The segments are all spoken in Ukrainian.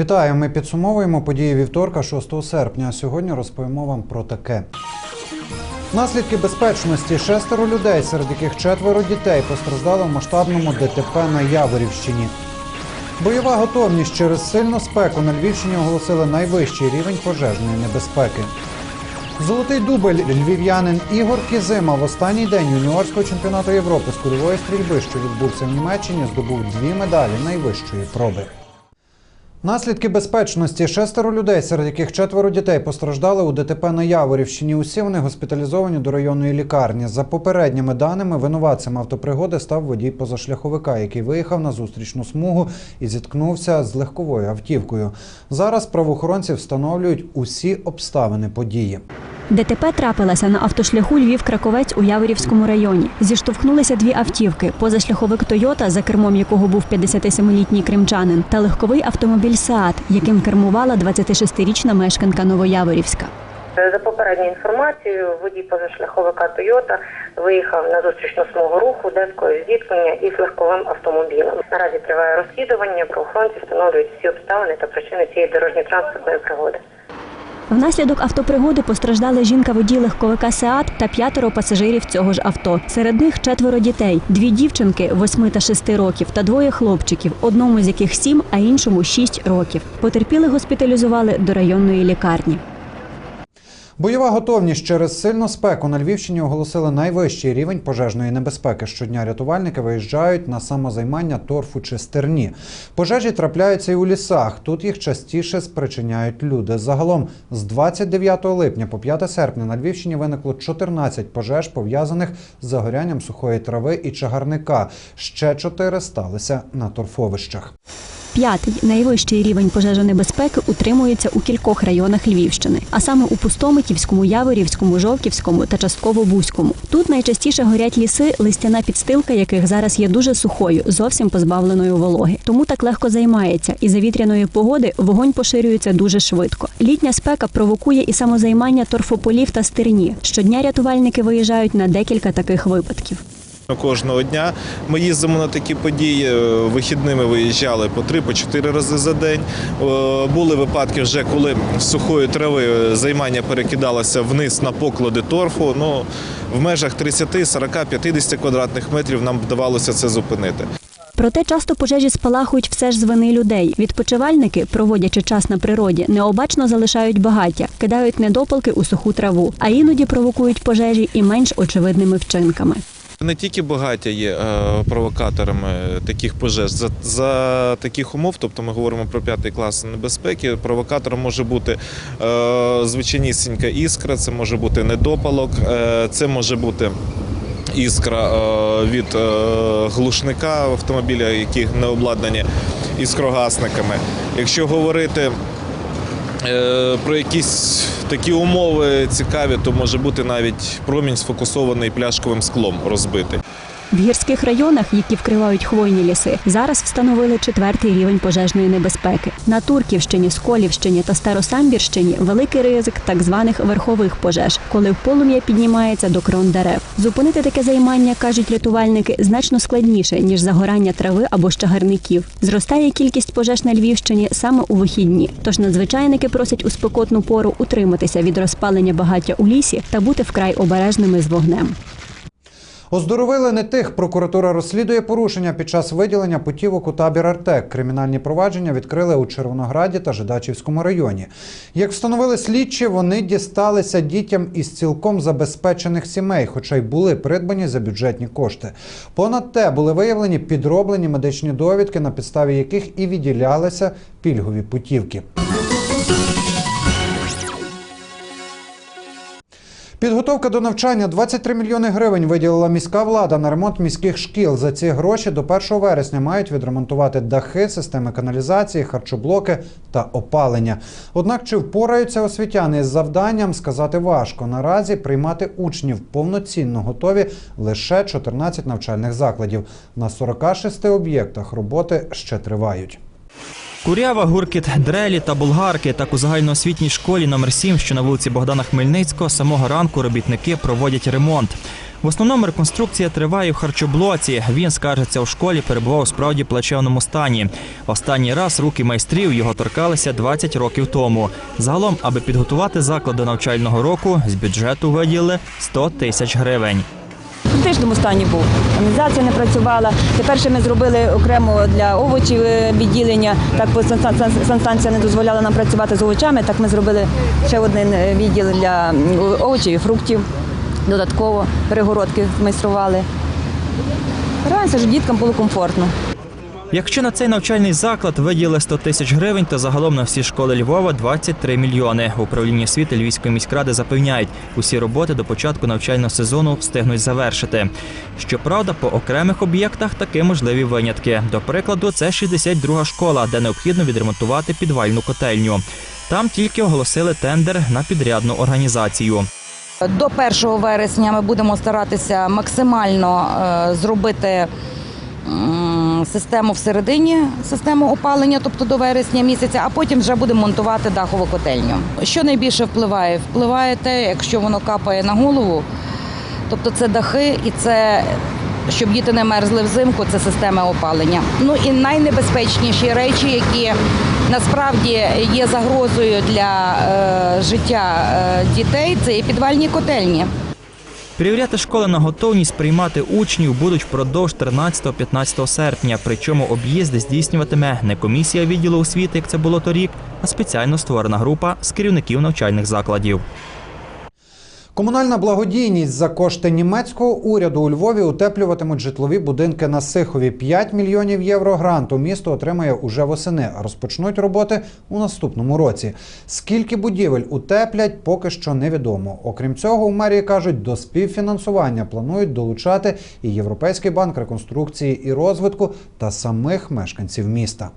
Вітаю! Ми підсумовуємо події вівторка, 6 серпня. Сьогодні розповімо вам про таке. Наслідки безпечності шестеро людей, серед яких четверо дітей, постраждали в масштабному ДТП на Яворівщині. Бойова готовність через сильну спеку на Львівщині оголосили найвищий рівень пожежної небезпеки. Золотий дубль львів'янин Ігор Кізима в останній день юніорського чемпіонату Європи з кульової стрільби, що відбувся в Німеччині, здобув дві медалі найвищої проби. Наслідки безпечності шестеро людей, серед яких четверо дітей постраждали у ДТП на Яворівщині. Усі вони госпіталізовані до районної лікарні. За попередніми даними, винуватцем автопригоди став водій позашляховика, який виїхав на зустрічну смугу і зіткнувся з легковою автівкою. Зараз правоохоронці встановлюють усі обставини події. ДТП трапилося на автошляху Львів-Краковець у Яворівському районі. Зіштовхнулися дві автівки: позашляховик Тойота, за кермом якого був 57-літній кримчанин, та легковий автомобіль Саат, яким кермувала 26-річна мешканка Новояворівська. За попередньою інформацією, водій позашляховика Тойота виїхав на зустрічну смугу руху, де скоїв зіткнення із легковим автомобілем. Наразі триває розслідування, правоохоронці встановлюють всі обставини та причини цієї дорожньо-транспортної пригоди. Внаслідок автопригоди постраждали жінка-водій легковика Сеат та п'ятеро пасажирів цього ж авто. Серед них четверо дітей: дві дівчинки 8 та 6 років та двоє хлопчиків, одному з яких 7, а іншому 6 років. Потерпіли госпіталізували до районної лікарні. Бойова готовність через сильну спеку на Львівщині оголосили найвищий рівень пожежної небезпеки. Щодня рятувальники виїжджають на самозаймання торфу чи стерні. Пожежі трапляються і у лісах. Тут їх частіше спричиняють люди. Загалом з 29 липня по 5 серпня на Львівщині виникло 14 пожеж, пов'язаних з загорянням сухої трави і чагарника. Ще 4 сталися на торфовищах. П'ятий найвищий рівень пожежонебезпеки утримується у кількох районах Львівщини, а саме у Пустомитівському, Яворівському, Жовківському та частково Бузькому. Тут найчастіше горять ліси, листяна підстилка яких зараз є дуже сухою, зовсім позбавленою вологи. Тому так легко займається, і за вітряної погоди вогонь поширюється дуже швидко. Літня спека провокує і самозаймання торфополів та стерні. Щодня рятувальники виїжджають на декілька таких випадків. Кожного дня ми їздимо на такі події. е, Вихідними виїжджали по три, по чотири рази за день. Е, Були випадки вже, коли сухої трави займання перекидалося вниз на поклади торфу. Ну в межах 30, 40, 50 квадратних метрів нам вдавалося це зупинити. Проте часто пожежі спалахують все ж з вини людей. Відпочивальники, проводячи час на природі, необачно залишають багаття, кидають недопалки у суху траву, а іноді провокують пожежі і менш очевидними вчинками. Не тільки багаття є е, провокаторами таких пожеж. За, за таких умов, тобто ми говоримо про п'ятий клас небезпеки, провокатором може бути е, звичайнісінька іскра, це може бути недопалок, е, це може бути. Іскра е, від е, глушника автомобіля, які не обладнані іскрогасниками. Якщо говорити про якісь такі умови цікаві, то може бути навіть промінь сфокусований пляшковим склом розбитий. В гірських районах, які вкривають хвойні ліси, зараз встановили четвертий рівень пожежної небезпеки. На Турківщині, Сколівщині та Старосамбірщині великий ризик так званих верхових пожеж, коли полум'я піднімається до крон дерев. Зупинити таке займання, кажуть рятувальники, значно складніше ніж загорання трави або щагарників. Зростає кількість пожеж на Львівщині саме у вихідні. Тож надзвичайники просять у спекотну пору утриматися від розпалення багаття у лісі та бути вкрай обережними з вогнем. Оздоровили не тих. Прокуратура розслідує порушення під час виділення путівок у табір Артек. Кримінальні провадження відкрили у Червонограді та Жидачівському районі. Як встановили слідчі, вони дісталися дітям із цілком забезпечених сімей, хоча й були придбані за бюджетні кошти. Понад те були виявлені підроблені медичні довідки, на підставі яких і відділялися пільгові путівки. Підготовка до навчання 23 мільйони гривень виділила міська влада на ремонт міських шкіл. За ці гроші до 1 вересня мають відремонтувати дахи, системи каналізації, харчоблоки та опалення. Однак чи впораються освітяни з завданням, сказати важко. Наразі приймати учнів повноцінно готові лише 14 навчальних закладів. На 46 об'єктах роботи ще тривають. Курява, гуркіт, дрелі та болгарки. Так у загальноосвітній школі номер 7 що на вулиці Богдана Хмельницького, самого ранку робітники проводять ремонт. В основному реконструкція триває в харчоблоці. Він скаржиться у школі, перебував у справді плачевному стані. Останній раз руки майстрів його торкалися 20 років тому. Загалом, аби підготувати заклад до навчального року, з бюджету виділили 100 тисяч гривень. В критичному стані був. Організація не працювала. Тепер ще ми зробили окремо для овочів е, відділення. Так санстанція не дозволяла нам працювати з овочами. Так ми зробили ще один е, відділ для овочів і фруктів. Додатково перегородки змайстрували. Стараємося, щоб діткам було комфортно. Якщо на цей навчальний заклад виділили 100 тисяч гривень, то загалом на всі школи Львова 23 мільйони. В управлінні освіти Львівської міськради запевняють, усі роботи до початку навчального сезону встигнуть завершити. Щоправда, по окремих об'єктах таки можливі винятки. До прикладу, це 62 школа, де необхідно відремонтувати підвальну котельню. Там тільки оголосили тендер на підрядну організацію. До 1 вересня ми будемо старатися максимально е, зробити систему всередині, систему опалення, тобто до вересня місяця, а потім вже будемо монтувати дахову котельню. Що найбільше впливає? Впливає те, якщо воно капає на голову, тобто це дахи і це. Щоб діти не мерзли взимку, це система опалення. Ну і найнебезпечніші речі, які насправді є загрозою для е, життя е, дітей, це і підвальні котельні. Перевіряти школи на готовність приймати учнів будуть впродовж 13-15 серпня. Причому об'їзди здійснюватиме не комісія відділу освіти, як це було торік, а спеціально створена група з керівників навчальних закладів. Комунальна благодійність за кошти німецького уряду у Львові утеплюватимуть житлові будинки на Сихові. 5 мільйонів євро гранту місто отримає уже восени. Розпочнуть роботи у наступному році. Скільки будівель утеплять, поки що невідомо. Окрім цього, у мерії кажуть, до співфінансування планують долучати і Європейський банк реконструкції і розвитку та самих мешканців міста.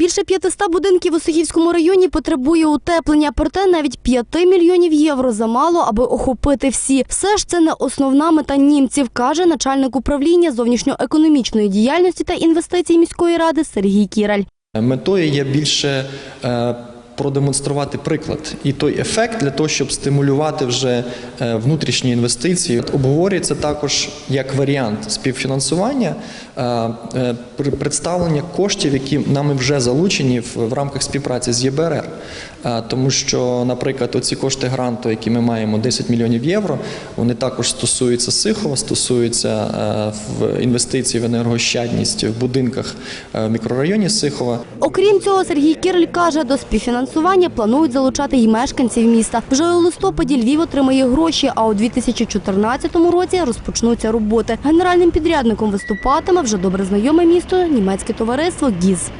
Більше 500 будинків у Сухівському районі потребує утеплення, проте навіть 5 мільйонів євро замало, аби охопити всі. Все ж це не основна мета німців, каже начальник управління зовнішньоекономічної діяльності та інвестицій міської ради Сергій Кіраль. Метою є більше е, продемонструвати приклад і той ефект для того, щоб стимулювати вже е, внутрішні інвестиції. Обговорюється також як варіант співфінансування е, е, представлення коштів, які нами вже залучені в рамках співпраці з ЄБРР. Е, Тому що, наприклад, оці кошти гранту, які ми маємо 10 мільйонів євро, вони також стосуються Сихова, стосуються е, в інвестицій в енергощадність в будинках е, в мікрорайоні Сихова. Окрім цього, Сергій Кіраль каже, до співфінансування планують залучати й мешканців міста. Вже у листопаді Львів отримає гроші, а у 2014 році розпочнуться роботи. Генеральним підрядником виступатиме вже добре знайоме місто німецьке товариство ГІЗ.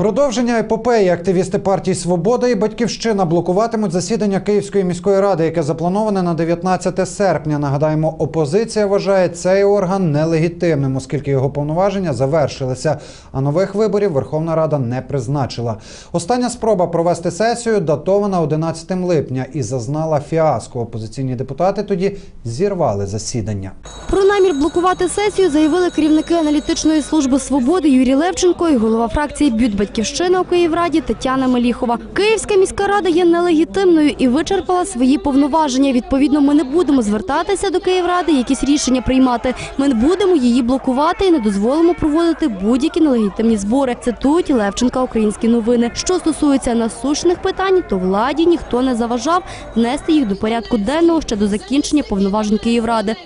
Продовження епопеї активісти партії Свобода і Батьківщина блокуватимуть засідання Київської міської ради, яке заплановане на 19 серпня. Нагадаємо, опозиція вважає цей орган нелегітимним, оскільки його повноваження завершилися. А нових виборів Верховна Рада не призначила. Остання спроба провести сесію датована 11 липня і зазнала фіаско. Опозиційні депутати тоді зірвали засідання. Про намір блокувати сесію заявили керівники аналітичної служби свободи Юрій Левченко і голова фракції Бют Батьківщина у Київраді Тетяна Меліхова. Київська міська рада є нелегітимною і вичерпала свої повноваження. Відповідно, ми не будемо звертатися до Київради, якісь рішення приймати. Ми не будемо її блокувати і не дозволимо проводити будь-які нелегітимні збори. Цитують Левченка Українські новини. Що стосується насущних питань, то владі ніхто не заважав внести їх до порядку денного ще до закінчення повноважень Київради.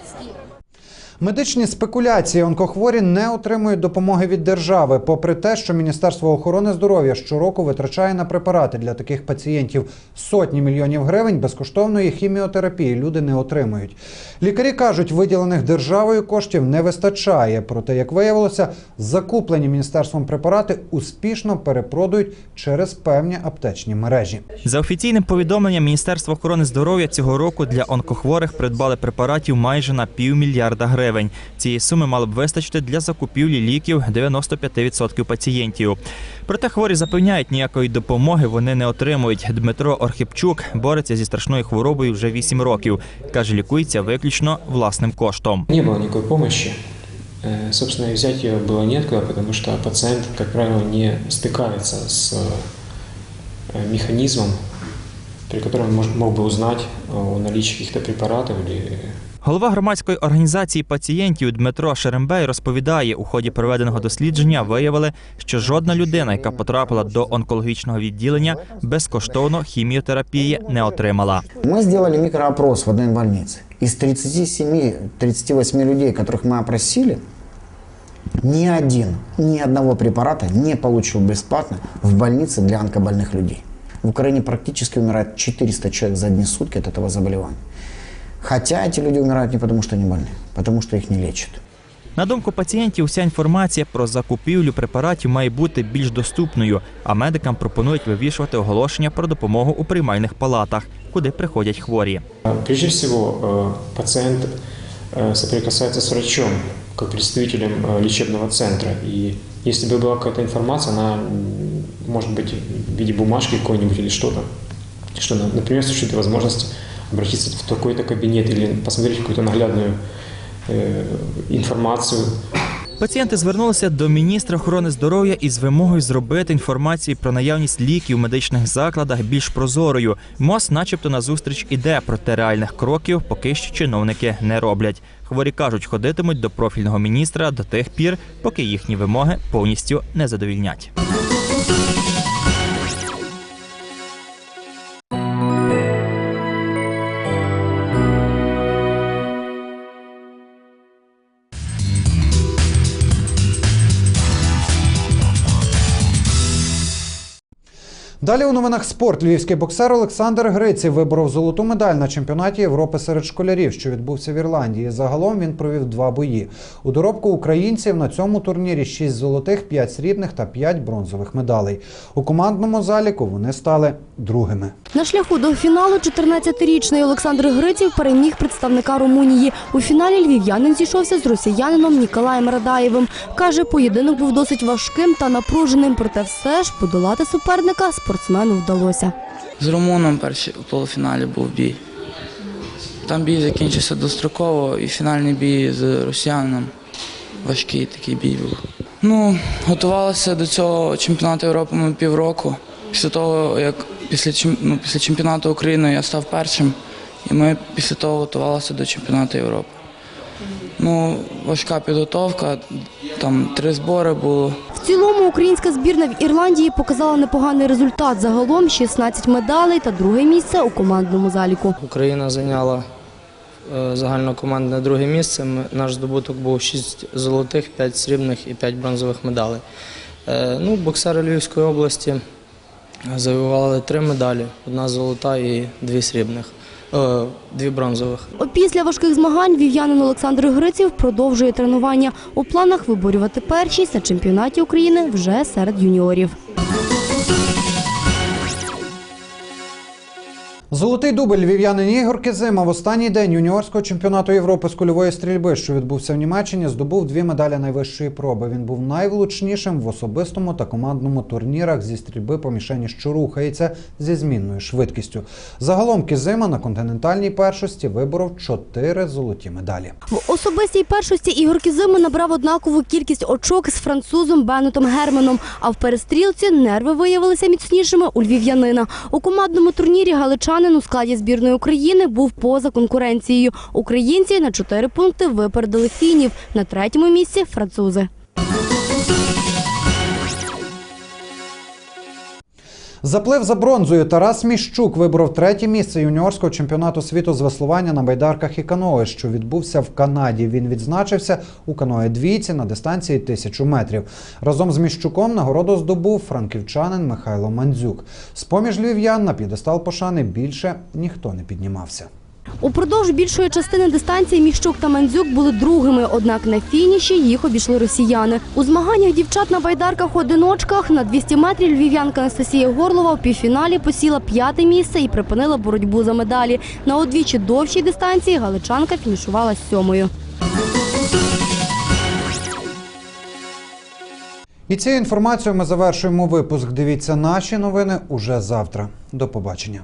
Медичні спекуляції онкохворі не отримують допомоги від держави, попри те, що Міністерство охорони здоров'я щороку витрачає на препарати для таких пацієнтів сотні мільйонів гривень. Безкоштовної хіміотерапії люди не отримують. Лікарі кажуть, виділених державою коштів не вистачає. Проте, як виявилося, закуплені міністерством препарати успішно перепродають через певні аптечні мережі. За офіційним повідомленням Міністерства охорони здоров'я цього року для онкохворих придбали препаратів майже на півмільярда гривень Цієї суми мало б вистачити для закупівлі ліків 95% пацієнтів. Проте хворі запевняють, ніякої допомоги вони не отримують. Дмитро Орхипчук бореться зі страшною хворобою вже 8 років. каже, лікується виключно власним коштом. Не было никакой помощи. Э, Собственно, и взять ее было неоткуда, потому что пациент, как правило, не стыкается с э, механизмом при котором мож- мог бы узнать о наличии каких-то препаратов или Голова громадської організації пацієнтів Дмитро Шерембей розповідає, у ході проведеного дослідження виявили, що жодна людина, яка потрапила до онкологічного відділення, безкоштовно хіміотерапії не отримала. Мы сделали микроопрос в одной больнице. Из 37-38 людей, которых мы опросили, ни один, ни одного препарата не получил бесплатно в больнице для онкобольных людей. В Украине практически умирает 400 человек за одни сутки от этого заболевания. Хотя эти люди умирают не потому, что они больны, потому что их не лечат. На думку пацієнтів, вся інформація про закупівлю препаратів має бути більш доступною, а медикам пропонують вивішувати оголошення про допомогу у приймальних палатах, куди приходять хворі. А, Прежде всего, э, пациент э, соприкасается с врачом, как представителем э, лечебного центра. И если бы была какая-то информация, она м, может быть в виде бумажки какой-нибудь или что-то, что, на- например, существует возможность обратиться в такой-то кабинет или посмотреть какую-то наглядную э, информацию Пацієнти звернулися до міністра охорони здоров'я із вимогою зробити інформацію про наявність ліків у медичних закладах більш прозорою. МОЗ, начебто, на зустріч іде, проте реальних кроків поки що чиновники не роблять. Хворі кажуть, ходитимуть до профільного міністра до тих пір, поки їхні вимоги повністю не задовільнять. Далі у новинах спорт львівський боксер Олександр Гриців виборов золоту медаль на чемпіонаті Європи серед школярів, що відбувся в Ірландії. Загалом він провів два бої. У доробку українців на цьому турнірі 6 золотих, 5 срібних та 5 бронзових медалей. У командному заліку вони стали другими. На шляху до фіналу 14-річний Олександр Гриців переміг представника Румунії. У фіналі львів'янин зійшовся з росіянином Ніколаєм Радаєвим. Каже, поєдинок був досить важким та напруженим, проте все ж подолати суперника спортсмену вдалося. З Румуном перший у полуфіналі був бій. Там бій закінчився достроково і фінальний бій з росіянином. Важкий такий бій був. Ну, готувалися до цього чемпіонату Європи ми півроку. Після того, як після, ну, після чемпіонату України я став першим, і ми після того готувалися до чемпіонату Європи. Ну, важка підготовка, там три збори було. В цілому українська збірна в Ірландії показала непоганий результат. Загалом 16 медалей та друге місце у командному заліку. Україна зайняла е, загальнокомандне друге місце. Наш здобуток був 6 золотих, 5 срібних і 5 бронзових медалей. Е, Ну, боксери Львівської області завоювали три медалі: одна золота і дві срібних, дві бронзових. Після важких змагань вів'янин Олександр Гриців продовжує тренування. У планах виборювати першість на чемпіонаті України вже серед юніорів. Золотий дубль львів'янин Ігор Кизима в останній день юніорського чемпіонату Європи з кульової стрільби, що відбувся в Німеччині, здобув дві медалі найвищої проби. Він був найвлучнішим в особистому та командному турнірах зі стрільби по мішені, що рухається зі змінною швидкістю. Загалом Кизима на континентальній першості виборов чотири золоті медалі. В особистій першості Ігор Кізима набрав однакову кількість очок з французом Беннетом Герменом, а в перестрілці нерви виявилися міцнішими у львів'янина. У командному турнірі галичанин у складі збірної України був поза конкуренцією. Українці на чотири пункти випередили фінів. На третьому місці французи. Заплив за бронзою Тарас Міщук виборов третє місце юніорського чемпіонату світу з веслування на байдарках і каное, що відбувся в Канаді. Він відзначився у каное двійці на дистанції тисячу метрів. Разом з Міщуком нагороду здобув франківчанин Михайло Мандзюк. З поміж львів'ян на п'єдестал пошани більше ніхто не піднімався. Упродовж більшої частини дистанції Міщук та Мандзюк були другими, однак на фініші їх обійшли росіяни. У змаганнях дівчат на байдарках-одиночках на 200 метрів львів'янка Анастасія Горлова в півфіналі посіла п'яте місце і припинила боротьбу за медалі. На удвічі довшій дистанції галичанка фінішувала сьомою. І цією інформацією ми завершуємо випуск. Дивіться наші новини уже завтра. До побачення.